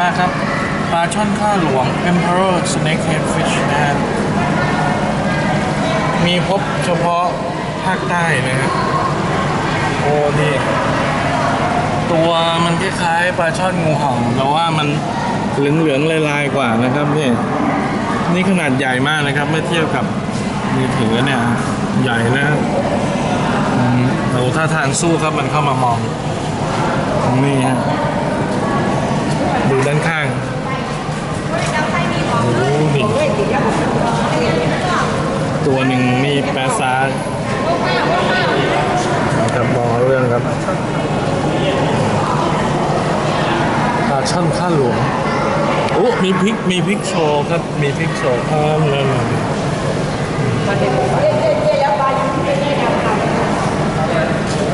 มากครับ ปลาช่อนข้าหลวง Emperor Snakehead Fish นะฮะมีพบเฉพาะภาคใต้นะฮะโอ้นี่ตัวมันคล้ายๆปลาช่อนงูเห่าแต่ว่ามันเหลืองๆลายๆกว่านะครับนี่นี่ขนาดใหญ่มากนะครับ เมื่อเทียบกับมือถือเนี่ย ใหญ่นะครับอืมเราถ้าทางสู้ครับมันเข้ามามอง นี่ฮะ ดูด้านข้างโอ้โหนี่ตัวหนึ่งมีแปซาครับมองเรื่องครับปลาช่อนข้าหลวงโอ้มีพริกมีพริกโชว์ครับมีพริกโชว์อ่านั่น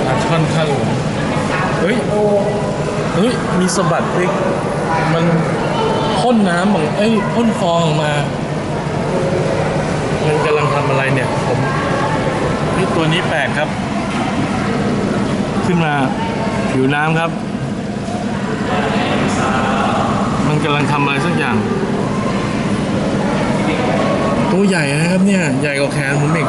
ปลาช่อนข้าหลวงเฮ้ยเฮ้ยมีสะบัดพริก มันพ่นน้ำของเอ้ยพ่นฟองออกมา มันกำลังทำอะไรเนี่ย ผมนี่ตัวนี้แปลกครับ ขึ้นมาผิวน้ำครับ มันกำลังทำอะไรสักอย่าง ตัวใหญ่นะครับเนี่ย ใหญ่กว่าแขนผมอีก